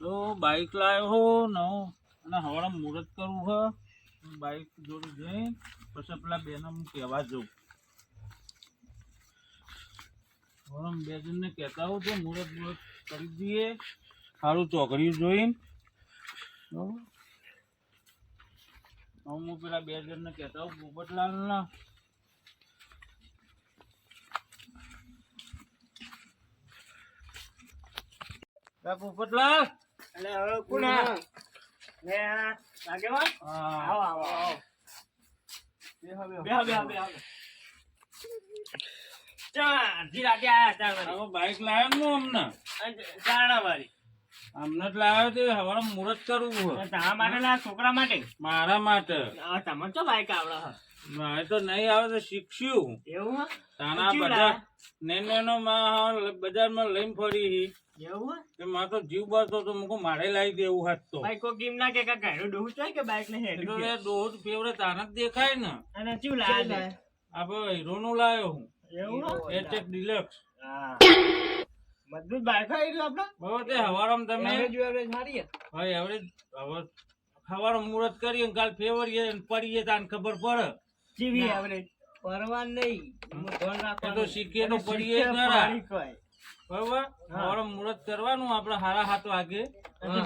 તો બાઈક લાવ્યો હો, નવો. અને હવારે મુહૂર્ત કરવું હો. બાઈક જોડે જઈ, પછી પેલા બેને હું કહેવા જઉં. હવારે બે જણને કહેતા હોઉં તો મુહૂર્ત મુહૂર્ત કરી દઈએ. સારું ચોકડીયું જોઈને. હું પેલા બે જણને કહેતા હોઉં પોપટલાલના પોપટલાલ હવે કોણ? આગેવાન? આવો, આવો, આયા વાળી. હવે બાઈક લાવ્યો હું હમણાં ચારણા વાળી. અમને જ લાવ્યો તે હવારે મુહૂર્ત કરવું છે અને માટે ને છોકરા માટે? મારા માટે. આ તમને તો બાઈક આવડે હે. મારે તો નહીં આવે તો શીખશું. એવું તાના બધા? નેનો બજારમાં લઈને ફરી એવું હે? તે મારે તો જીવ બળતો તો મુકો મારે લાવી દેવું હાથ તો ભાઈ કોઈ કેમ ના કે કાંઈ ડોહું છે કે બાઈક ને એ હેડ્યું તો કે? એ દોઢ ફેવરે તાને દેખાય ને અને ચેવું લાયા આપણે હીરો નું લાવ્યો હું એવું હે? ડિલક્સ હા. મજબૂત બાઈક હે એટલે આપણે? બરાબર તે હવારમાં તમે હવે એવરેજ હવે સવારે મુહૂર્ત કરીએ કાલ ફેવરીએ પડીએ તાને ખબર પડે જીવી average. પરવા નહીં. તો શીખીએ તો પડીએ ખરા. કોઈ. મુહૂર્ત કરવાનું આપણે હારા હાથ વાગે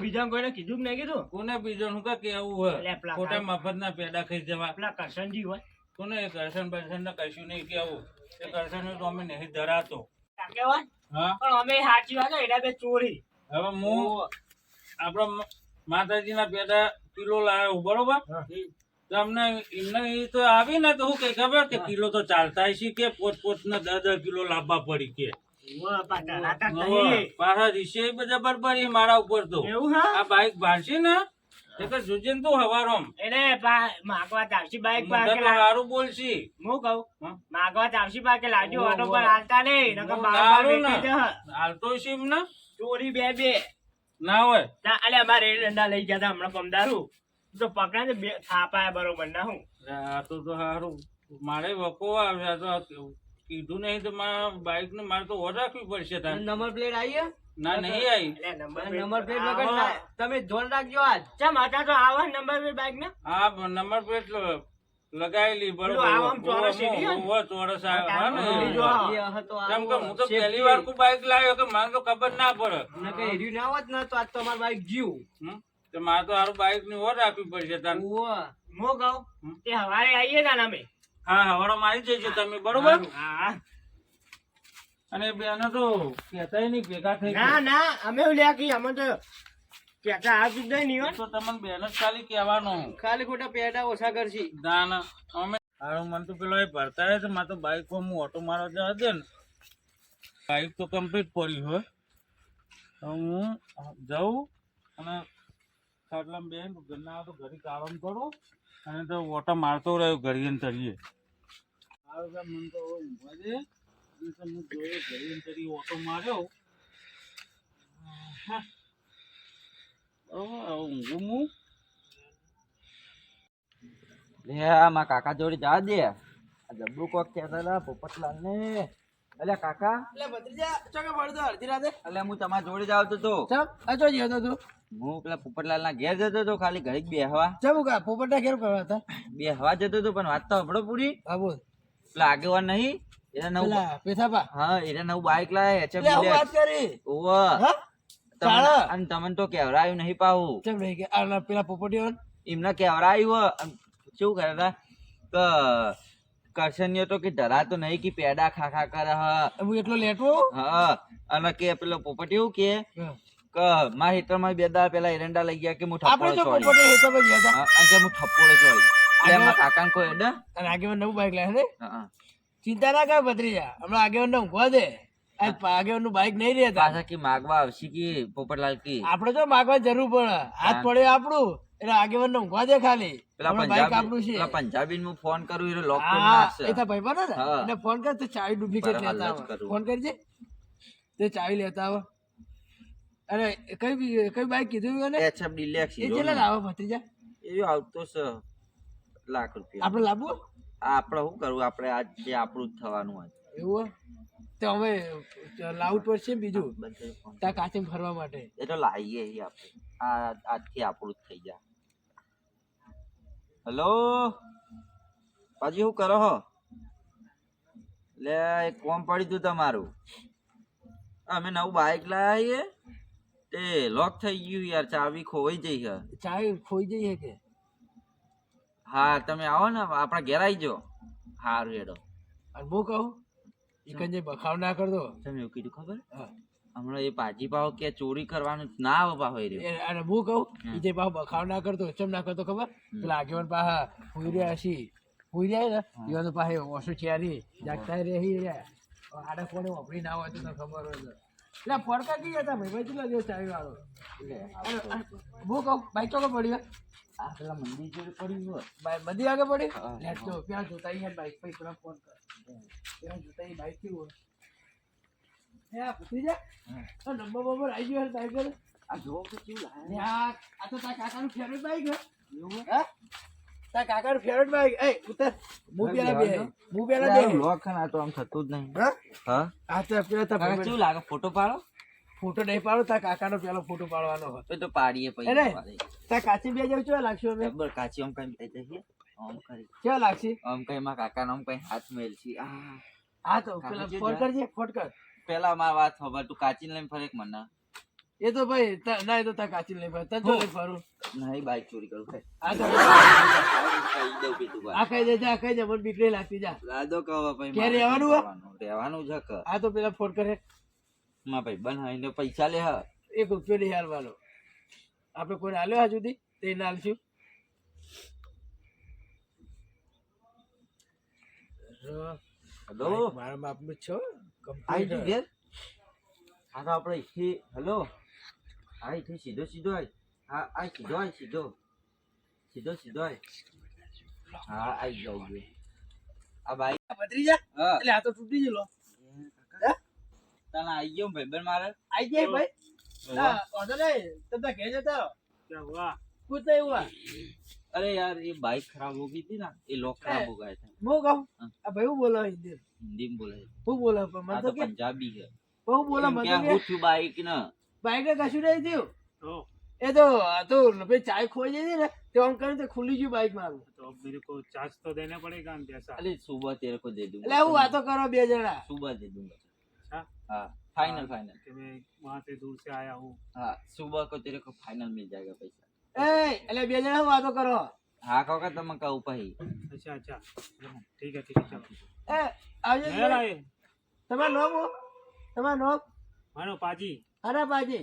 બીજા કોઈને કીધું નહીં કીધું? કોને બીજો નું કા કેવું હોય? ખોટા મફત ના પેડા ખાઈ જવા. આપણા કરશનજી હોય. કોને એ કરશન બરશન ના કશું નહીં કેવું એ કરશન તો અમે નહીં ધરાતો. પણ અમે સાચી વાત એના બે ચોરી. હવે હું આપડા માતાજી ના પેડા કિલો લાવ્યો બરોબર? તો અમને એમને એ તો આવી ને તો હું કઈ ખબર કે કિલો તો ચાલતા છે કે પોત પોત ને દસ દસ કિલો લાવવા પડી કે? પાછા મારા ઉપર તો. આ બાઈક ભાડશે ને? જોજે તું હવારોમ. માગવા બાઈક સારું બોલશી. હું કહું? માગવા લાવજો ઓટો પર હાલતા નહીં. હાલતો ચોરી બે બે. ના હોય. ના, અલે અમારે ડંડા લઈ ગયા હતા હમણાં પમદારું. તો પકડા બે થાપાયા બરોબર ના હું. તો તો સારું મારે વકો આવ્યા તો કીધું નહીં તો મારા બાઈક ને મારે તો ઓર રાખવી પડશે નંબર પ્લેટ આવી ના નહીં આવી નંબર નંબર પ્લેટ વગર તમે ધોન રાખજો આજ. ચમ હતા તો આવા નંબર પ્લેટ બાઈક ને હા નંબર પ્લેટ લગાવેલી બરોબર. આમ ચોરસ ઓવો, એવી હોય ને? ઓવો, ચોરસ આ- હા તો પહેલી વાર બાઈક લાવ્યો કે મને તો ખબર ના પડે. હેર્યું ના હોત ને તો આજ તો અમાર બાઈક જીવ તો મારે તો સારું બાઈકની ઓર રાખવી પડશે તાર. હું કહું તે હવારે આવીએ ના અમે હા હવારમાં મારી જજો તમે બરોબર? હા અને બેનો તો કહેતાય નહીં ભેગા થઈ ના ના અમે લ્યા કે અમે તો કેતા આ જ નહીં હોય તો તમને બેન જ ખાલી કહેવાનો. ખાલી ખોટા પેડા ઓછા કરશી. ના ના અમે હારું મને તો પેલો એ ભરતા રહે છે મારે તો બાઈક પર હું ઓટો મારો જવા હતો ને. બાઈક તો કમ્પ્લીટ પડી હોય. હું જાઉં અને ખાટલામાં બેન ઘરના તો ઘરે આરામ કરો અને તો ઓટો મારતો રહ્યો ઘડીએ ને તરીએ હારું મને તો ઊંઘવા દે. અને તો જોયો ઘડીએ ને ઓટો માર્યો. બરોબર ઊંઘું હું. લે આ કાકા જોડે જા દે. આ જબ્બુ કોક કહેતા હતા પોપટલાલ ને. અલ્યા કાકા. એટલે ભત્રીજા ચોકે પડતો અડધી રાતે? એટલે હું તમારા જોડે જાવ તો તો. ચમ આ ચો જતો તું? હું પેલા પોપટલાલ ના ઘેર જતો હતો ખાલી ઘડીક બેહવા. જવું કા? પોપટલા ઘેર કરવા હતા? બેહવા જતો હતો પણ વાત તો હબળો પૂરી. હા બોલ. પેલા આગેવાન નહીં એના નવું પેથાપા. હા એના નવું બાઈક લાવે એચએફ વાત કરી. ઓવ અને તમને તો કેવરાયું નહીં પાવું કેમ રહી કે પેલા પોપટીઓ એમને કેવરાયું શું કરે તા? કે કરશનીયો તો કે ધરાતો નહીં કે પેડા ખા ખા કરે હ. હું એટલો લેટવો? હા અને કે પેલો પોપટીઓ એવું કે કે હેતરમાં બે દાડા પેલા એરંડા લઈ ગયા કે હું આપણે તો પોપટે હેતો પર ગયા હતા. અને કે હું ઠપ્પોળો ચોળી. એટલે મારા કાકાને કોઈ અડે? અને આગેવાન નવું બાઈક લાવે ને? હા, હા. ચિંતા ના કર ભત્રીજા. હમણાં આગેવાન ને ઊંઘવા દે. આગેવાનનું બાઈક નહીં રહેતા. પાછા કે માગવા આવશે કે પોપટલાલ કી? આપણે તો માગવા જરૂર પડે. હાથ પડે આપણું. એટલે આગેવાન ને ઊંઘવા દે ખાલી. પેલા બાઈક આપણું છે. પંજાબી હું ફોન કરું એટલે લોક કરી નાખશે. એ તો ભાઈ બને ને? ફોન કર તો ચાવી ડુપ્લિકેટ લેતા ફોન કરજે. તે ચાવી લેતા આવો. અરે કઈ કઈ બાઈક કીધું એને? એચએફ ડિલેક્સ એ કેટલા લાવો ભત્રીજા? એ આવતો છે લાખ રૂપિયા. આપણે લાવવું? આપણે શું કરવું? આપણે આજ જે આપણું જ થવાનું આજ એવું? તો હવે લાવવું પડશે ને બીજું? ત્યાં કાચે ફરવા માટે. એ તો લાવીએ આપણે. આ આજથી આપણું જ થઈ જાય. હલો? પાજી શું કરો હો? લે એક કોમ પડી તું તમારું. અમે નવું બાઇક લાયા તે લોક થઈ ગયું યાર ચાવી ખોવાઈ જઈ છે. ચાવી ખોઈ જઈએ કે? હા તમે આવો ને આપણા ઘેર આવી જો હારું એડો અને હું કહું ઈ જે બખાવ ના કરતો. તમે એવું કીધું ખબર? હા. હમણાં એ પાજી પાવ કે ચોરી કરવાનું ના આવે પાવ એ અને હું કહું. જે પાવ બખાવ ના કરતો ચમ ના કરતો ખબર? પેલા આગેવાન પાહા હુઈ રહ્યા હશી હુઈ રહ્યા ને ઈવાનો પાસે ઓછું ચેરી જાગતા રહી રહ્યા. આડા કોને વાપરી ના હોય તો ખબર હોય તો. એટલે ફોડકા કી હતા ભાઈ? ભાઈ કેટલા દિવસ ચાવી વાળો? બહુ કહું બાઈક ચોકો પડ્યો આ પેલા મંદિર જોડે પડ્યું બાઈક બધી આગળ પડી? લેટ તો ત્યાં જોતા અહીંયા બાઈક પર પેલા ફોન કર. ત્યાં જોતા અહીં બાઈક કેવું હોય? હે આ પૂછી જા નંબર બંબર આવી ગયો બાઈક આ જોવો કે કેવું લાગે? આ તો તારા કાકાનું ફેવરેટ બાઈક હે. હે? તારા કાકાનું ફેવરેટ બાઈક એ ઉતર. હું પેલા બે હું પેલા બે. લોખન આ તો આમ થતું જ નહીં. હા? હા? આ તો પેલા તા કાકા શું લાગે? ફોટો પાડો. ફોટો નહીં પાડો તા કાકાનો પેલો ફોટો પાડવાનો હતો તો પાડીએ અરે. પછી તારા કાચી બે જાવ કેવા લાગશે અમે બર કાચી આમ કઈ થઈ જશે આમ કરી. કેવા લાગશે? આમ કઈ માં કાકા આમ કઈ હાથ મેલશી. આ. હા તો પેલા ફોટ ફોન કરજે ફોન કર. પેલા માં વાત ખબર તું કાચી લઈને ફરેક મને? એ તો ભાઈ તા- ના એ તો તા કાચી નહીં ભાઈ. તને તો નહીં ફરું? નહીં બાઈક ચોરી કરું કઈ આ કહી પીતું આ કહી દે જા મને બીક લાગતી જા. રાધો કહો ભાઈ કે મારે રહેવાનું હે? રહેવાનું છે કે આ તો પેલા ફોન કરે. માં ભાઈ બન હોય પૈસા લે હા. એક રૂપિયો નહીં હાલવાનો. આપણે કોઈ હાલ્યો હા સુધી? તે ના હાલશું. હેલો? મારા બાપ જ છો આઈ તું ઘેર? હા તો આપણે હલો? આ અહીંથી સીધો સીધો આય હા આ સીધો આય સીધો સીધો સીધો આય હા આઈ ગયો આઈ ગયો આ બાઈક બદરી જા હા એટલે આ તો તૂટી ગયેલો હે? તને આઈ ગયો ભાઈબંધ મારે આઈ જાય ભાઈ હા વાંધો નહીં તમે ઘેર જતા રહો. क्या हुआ કુછ નહીં હુઆ અરે યાર ये बाइक खराब हो गई थी ना ये लॉक खराब हो गया था હું કહું હા. આ ભાઈ હું બોલો હિન્દી हिंदी में बोले હું બોલો પણ મને हाँ તો तो કે पंजाबी है હું બોલો મને क्या તો हो કે थी बाइक ना બાઈક કશું નહીં થયું तो એ તો આ તો ભાઈ ચાય ખોઈ જઈ હતી ને તો આમ કરીને તો ખુલી ગયું બાઈક મારું तो अब मेरे को चार्ज तो देना पड़ेगा ना जैसा अरे सुबह तेरे को दे दूंगा એટલે હું વાતો કરો બે જણા सुबह दे दूंगा अच्छा हाँ फाइनल फाइनल कि मैं वहाँ से दूर से आया हूँ हाँ सुबह को तेरे को फाइनल मिल जाएगा पैसा એ એટલે બે જણા હું વાતો કરો हाँ काका तुम कहू पही अच्छा अच्छा ठीक है ठीक है चलो એ આવજો મેળ આયે. તમારું નામ હું તમારું નામ मानो पाजी અરે બાજી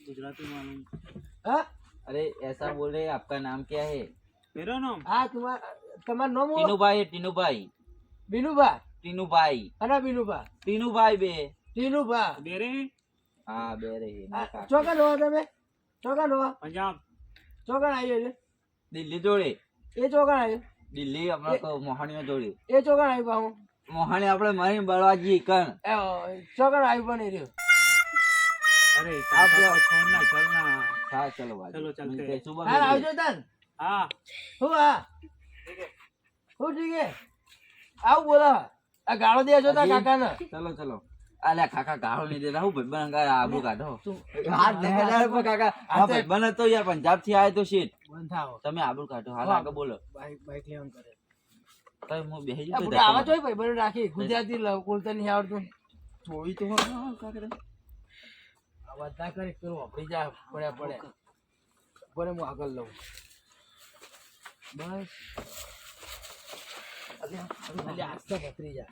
गुजराती मालूम હા अरे ऐसा बोल रहे आपका नाम क्या है मेरा नाम હા તમાર તમારું નામ હું टीनू भाई है टीनू भाई બીનુભા टीनू भाई અરે બીનુભા टीनू भाई बे ટીનુભા दे रहे हैं हाँ बे रही આ है ચોકન હો તમે ચોકન હો पंजाब ચોકન આવ્યો એટલે दिल्ली जोड़े એ ચોકન આવ્યો દિલ્હી આપણે તો મોહાણીઓ જોડી એ ચોકન આવ્યું પાછું મોહાણી આપણે મારી બળવાજી કણ. ચોકડ આવી પણ રહ્યો. અરે આપણો છોડના ચલના હા ચલો ચલો ચાલ. હા આવજો તન હા. હું હા હું ઠીક હે આવું બોલો. આ ગાળો દે જો તા કાકાને. ચલો ચલો. અલે કાકા ગાળો નહીં દેતા. હું ભાઈબંધ કાકા આબુ કાઢો. હાથ દેખાડે પણ કાકા. હા ભાઈબંધ તો યાર પંજાબથી આવ્યો તો શીટ તમે આબુ કાઢો. હાલ આગળ બોલો. બાઈક બાઈક લેવાનું કરે. હું બુડા આવા જોઈ ભાઈ બને રાખી. ગુજરાતી બોલતા નહીં આવડતું. જોઈ તો હા, કાકા અવાજ ના કરે પેલું વાપરી જા પડ્યા પડે પડે હું આગળ લઉં. બસ. એટલે આસ્તે પતરી જા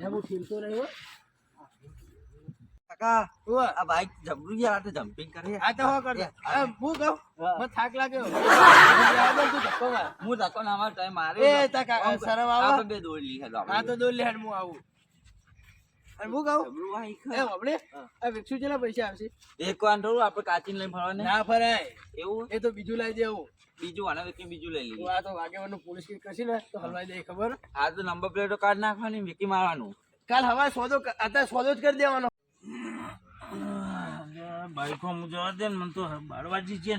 એમ હું ઠીલતો રહ્યો કાકા. આ બાઈક જબરું યાર તો જમ્પિંગ કરે આ તો હો કરતા હું. કહું? મને થાક લાગ્યો. તું ધક્કો માર. હું ધક્કો ના માર. ટાઈમ મારે એ તા કાકા શરમ આવે? આપણે બે દોડ લી હેલો આ તો દોર લેડ હું આવું. અને હું કહું? જબરું બાઈક એ આપણે આ વિક્ષુ કેટલા પૈસા આવશે એક વાર થોડું આપણે કાચીને લઈને ફરવા ના ફરાય. એવું? એ તો બીજું લઈ દેવું. બીજું આના વ્યક્તિ બીજું લઈ લીધું આ તો વાગેવાનું પોલીસ કેસ કરશે ને તો હલવાઈ દે ખબર? આ તો નંબર પ્લેટો કાઢ નાખવાની વિકી મારવાનું. કાલ હવા સોદો અત્યારે સોદો જ કરી દેવાનો. બાઈકો હું જવા દે ને, મને તો બાર વાજી છે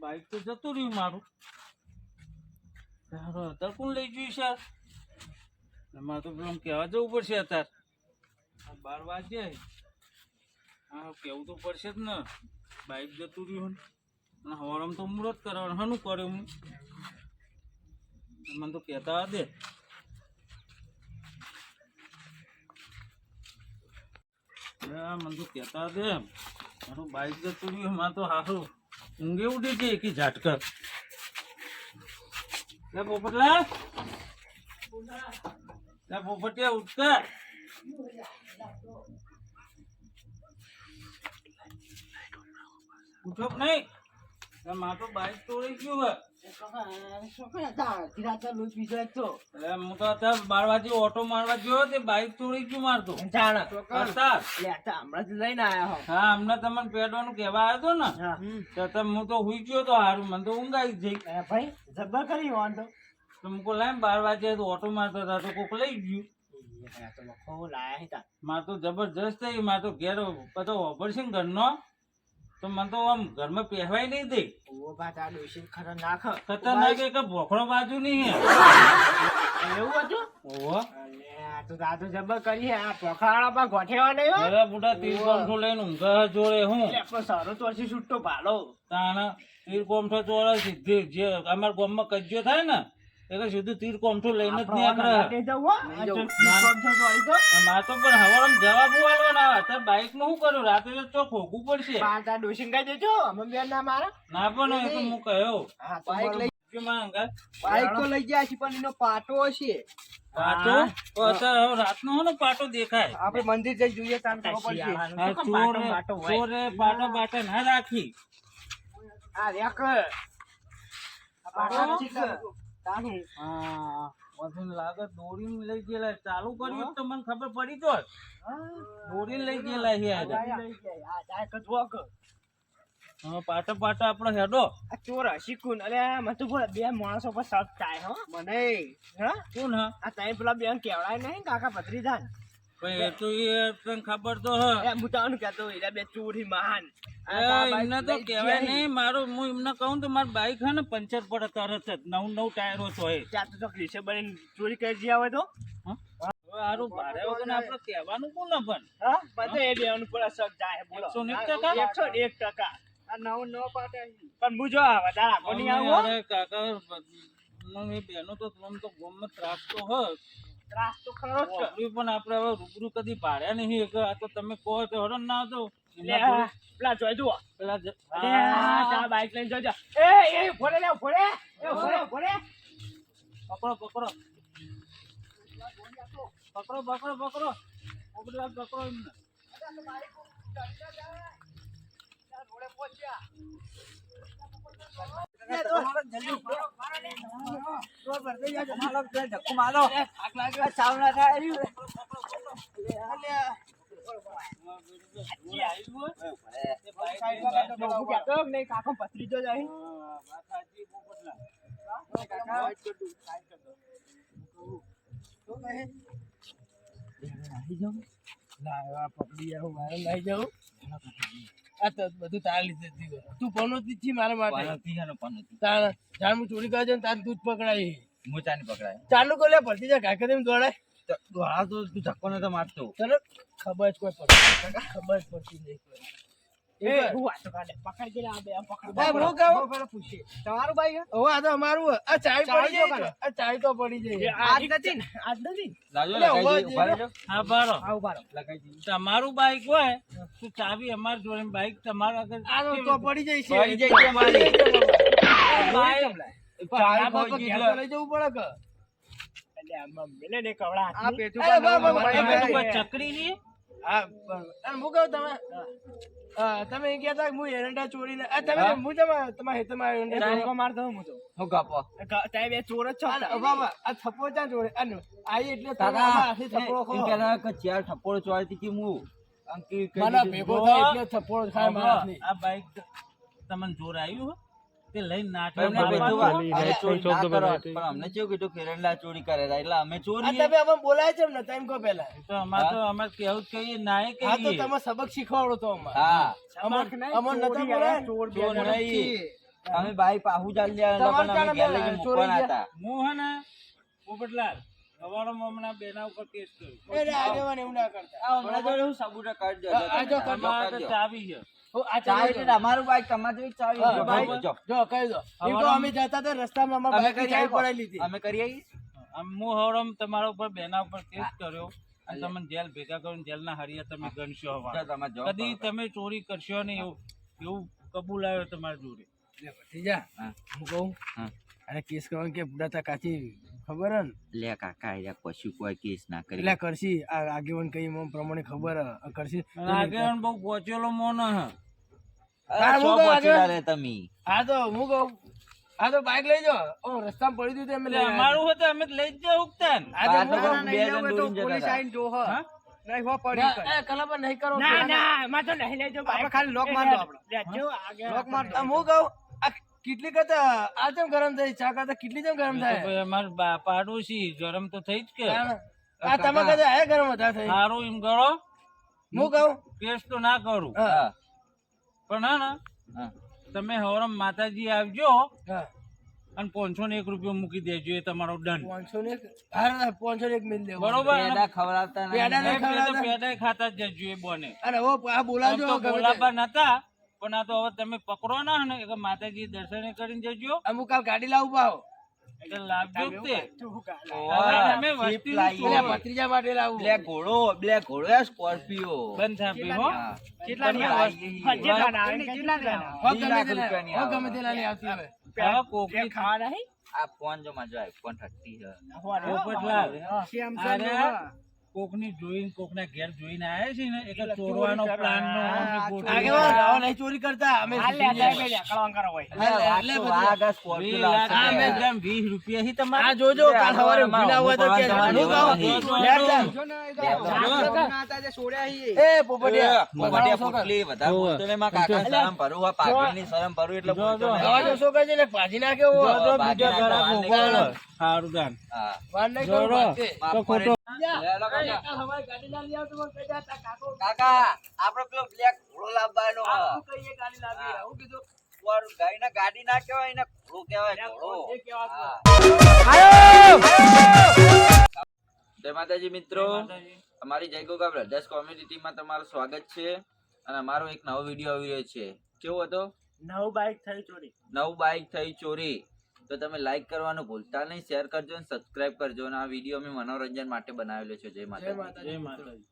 બાઈક તો જતું રહ્યું મારું. તારો અત્યારે કોણ લઈ ગયું સર મારે તો પેલું કહેવા જવું પડશે અત્યારે. બાર વાગે હા, કેવું તો પડશે જ ને. બાઈક જતું રહ્યું અને હવારમાં તો મુહૂર્ત કરવાનું. હનું કર્યું હું? મને તો કહેતા દે. મને તો કહેતા દે. મારું બાઈક જતું રહ્યું માં તો હારું ઊંઘે ઉઠી છે એકી ઝાટકર લે પોપટલા. લે પોપટિયા ઉઠકા ઉઠો. નહીં. લે, તો બાઈક તોડી ગયું હે હું તો અત્યારે બાર વાગે ઓટો મારવા ગયો તે બાઈક તોડી ગયું મારતું હમણાં જ લઈને આયા હો. હા અમને તમને પેડવાનું કહેવા આવ્યો હતો ને? તો તમે હું તો હુઈ ગયો તો હારું મને તો ઊંઘ આવી જઈ ભાઈ જબર કરી વાંધો. તો મુકો લાય બાર વાગે તો ઓટો મારતો હતા તો કોક લઈ ગયું. માર તો જબરજસ્ત થઈ માર તો ઘેર બધો ઓપરેશન ઘરનો. તો મને તો આમ ઘરમાં પહેવાય નહીં દે. ઓ ડોશી ખતરનાક એક ભોખડો બાજુ નહીં એવું હતું? ઓહો. આ તો દાદુ જબ્બર કરી. આ પોખાળા પર ગોઠેવા નહીં અરે બુડા તીર કોમઠો લઈને ઊંઘા જોડે હું. પણ સારો તો હજી છૂટો ભાલો. તાણ તીર કોમઠો જોડે સીધી જે અમારા ગામમાં કજ્યો થાય ને એટલે સીધું તીર કોમઠો લઈને જ નહીં આપણે મારે તો પણ હવારમાં જવાબ આલવાના અત્યારે બાઈકનું શું કર્યું રાતે તો ચો ખોખું પડશે. બા તાર ડોશીને કહી દેજો. અમે બેન ના મારા. ના પણ એ તો હું કહ્યો. હા બાઈક લઈ કે મારા અંગાત બાઈક તો લઈ ગયા છે પણ એનો પાટો હશે પાટો? તો અત્યારે રાતનો પાટો દેખાય. આપણે મંદિર જઈ જોઈએ તાર ખબર પડશે. ચોરે પાટો બાટો ના રાખી. આ રેક. આ પાટો છે કે? તાનું. હા પછી લાગે દોરી લઈ ગયેલા ચાલુ કર્યું તો મને ખબર પડી તો દોરી લઈ ગયેલા છે. હા પાટો પાટો આપણો હેડો આ ચોર કુન. અરે, મને તો બોલ, બે માણસો પર શક થાય હો. મને હા? કોણ હા આ તાઈ પેલા બેન કેવડાય નહીં કાકા ભત્રીજાન? એ તો એ તને ખબર તો હ. એ હું કહેતો, એરા બે ચોરી મહાન. એમને તો કહેવાય નહીં મારું હું એમને કહું તો મારી બાઈક હે ને પંચર પડે તરત જ નવ નવ ટાયરો છો એ ત્યાં તો ચોક રીસે બનીને ચોરી કરી જ્યાં હોય તો? હારું ભારે વગર આપણે કહેવાનું કોણ પણ? હા? બધે એ બેન ઉપર શક જાય બોલો. એકસો ને એક ટકા? એકસો એક ટકા. નવ નવ નવો પણ વધારે આવું કાકા બેનો તો આમ તો ગમત ત્રાસ તો હ. ત્રાસ તો ખરો છે. પણ આપણે હવે રૂબરૂ કદી પાડ્યા નહીં કે આ તો તમે કહો તો હરો ના તો પેલા જોઈ જુઓ. પેલા જ- બાઈક લઈને જોજો. એ એ ફોડે લે ફોડે. એ ફોડે ફોડે. પકડો પકડો. પકડો પકડો પકડો. પકડો પકડો એમને. રોડે આવ્યું પકડી આવું મારે લઈ જાઉં આ તો બધું તાર લીધે થયું. તું મારા માટે? તાર જાણ હું ચોરી કરવા જાઉં ને તાર તું જ પકડાય. ચાલુ કર લે ભરતી જા કાકા તેમ દોડાય. તને ખબર જ કોઈ પડતી ખબર જ પડતી નહીં તમારું બાઈક હવે આ તો અમારું આ ચાય પડી જાય આ ચાય તો પડી જાય આજ નથી ને? આજ નથી ને? એટલે ઊભા જ છે. હા બારો આ ઊભા રહો. તમારું બાઈક હોય તો ચાવી અમારી જોડે બાઈક તમારા આગળ આ તો તો પડી જાય છે પડી જાય છે અમારી. ચાવી લઈ જવું પડે કે મિલે ને હા. હું કહું તમે તમે એમ કહેતા કે હું એરંડા ચોરી ને તમે હું તમારા તમારા હેતરમાં એ એરંડા ધોકો મારતો હું તો. હું કાપો ક- તમે બે ચોર જ છો આ થપ્પો ક્યાં જોડે આ આઈ એટલે તારા આથી થપ્પડો ખો. કહેતા કે ચાર થપ્પડો ચોરાતી કે હું અંકી મને. ભેગો થાય એટલે થપ્પડો ખાય મારા આ બાઈક તમને જોર આવ્યું હો? તે લઈને નાચવા અમને કીધું. અમે ના કરો. પણ અમને કેવું કીધું કેરેલા ચોરી કરે એટલે અમે ચોરી. તમે અમને બોલાય છે ને ટાઈમ કો પહેલા. તો અમાર તો અમે કેવું કહીએ ના એ હા તો તમે સબક શીખવાડો તો અમારે. હા. અમર અમર નતા બોલાય? ચોર નહીં. અમે ભાઈ પાહુ જાલ લે પણ અમે ઘેર લઈને ચોરી હતા. હું હે ને પોપટલાલ સવારમાં હમણાં બેના ઉપર કેસ કર્યો. એ આગેવાન એવું ના કરતા. આ હમણાં જોડે હું સબૂત કાઢ દો. આ જો તમે અમારે કાઢી ચાવી છે. તમારું બાઈક તમારે જોઈ ચાવી બાઈક. બાઈક જો. જો કહી દો. એમ તો અમે જતા હતા રસ્તામાં અમારા અમે ચાવી પડાઈ લીધી. અમે કરી આવીએ? આમ હું હવરમ તમારા ઉપર બેના ઉપર કેસ કર્યો અને તમને જેલ ભેગા કરીને જેલના હરિયા તમે ગણશો હવે. તમારે કદી તમે ચોરી કરશો નહીં એવું એવું કબૂલ આવ્યો તમારી જોડે? ભત્રીજા, હું. કહું અને કેસ કરવાનું કે બુડાતા કાચી ખબર હે લે કાકા એ કશું કોઈ કેસ ના કરી. એટલે કરશી આ આગેવાન કઈ એમ પ્રમાણે ખબર કરશી. અને બહુ પહોંચેલો મોનો હે. હા, હું આગળ. તમે? આ તો હું કહું આ તો બાઈક લઈ જાઓ. ઓ રસ્તામાં પડી દીધું અમે લઈ અમારું હતું અમે લઈ જ જાવ. હા તો આ તો હું બે જણ દોડીને જતા હતા. હા? ના, એ કલમ નહીં કરો ના ના માં તો નહીં લેજો આપણે ખાલી લોક માર દો આપણે. લોક માર હું કહું કેટલી કરતા આ જેમ ગરમ થાય ચા કરતા કેટલી જેમ ગરમ થાય? અમાર પાડોશી ગરમ તો થઈ જ કે. આ તમે કહેતા આ ગરમ વધારે થઈ સારું એમ કરો હું કહું? કેસ તો ના કરું. પણ હા ને. તમે હવરમ માતાજી આવજો અને પાંચસો ને એક રૂપિયો મૂકી દેજો એ તમારો દંડ પાંચસો ને એક? પાંચસો ને એક મિલ દેવો. બરોબર પેડા ખવડાવતા પેડા ખાતા જ જજો એ બોને. અને આ બોલાજો. બોલાબા નતા. પણ આ તો હવે તમે પકડો ના ને એટલે માતાજી દર્શન કરીને જજો. અમુક કાલ ગાડી લાવું પાવ? આ ફોન જો મજા આવે ફોન થર્ટી છે. નો. કોકની જોઈને કોકના ઘેર જોઈને આયા છે ને એટલે ચોરવાનો પ્લાન નો આગેવાન હવે નહીં ચોરી કરતા? અમે એટલે. વીસ રૂપિયા થી આ જોજો કાલ સવારે ઊભી હોય તો તમારે. એ પોપટિયા. પોપટિયા પોટલી વધારે બોલતો નહીં, કાકા શરમ ભરું, આ પાઘડીની શરમ ભરું એટલે બોલતો નહીં. દવા જો શું કહે છે ને પાજી નાખે સારું દાન તો ખોટો. લે, કાકા. આપડે પેલો બ્લેક ઘોડો લાવવાનો હ. આખું કહીએ ગાડી લાવી. હું. કીધું? પર ગાયના ગાડી ના કહેવાય એને ઘોડો કહેવાય ઘોડો. જય માતાજી મિત્રો. અમારી જય ગોગા બ્રધર્સ કોમ્યુનિટીમાં તમારું સ્વાગત છે. અને અમારો એક નવો વીડિયો આવી રહ્યો છે. કેવો હતો? નવું બાઈક થઈ ચોરી. નવું બાઇક થઈ ચોરી. તો તમે લાઈક કરવાનું ભૂલતા નહીં શેર કરજો અને સબસ્ક્રાઇબ કરજો. અને આ વીડિયો અમે મનોરંજન માટે બનાવેલો છે. જય માતાજી. જય માતાજી.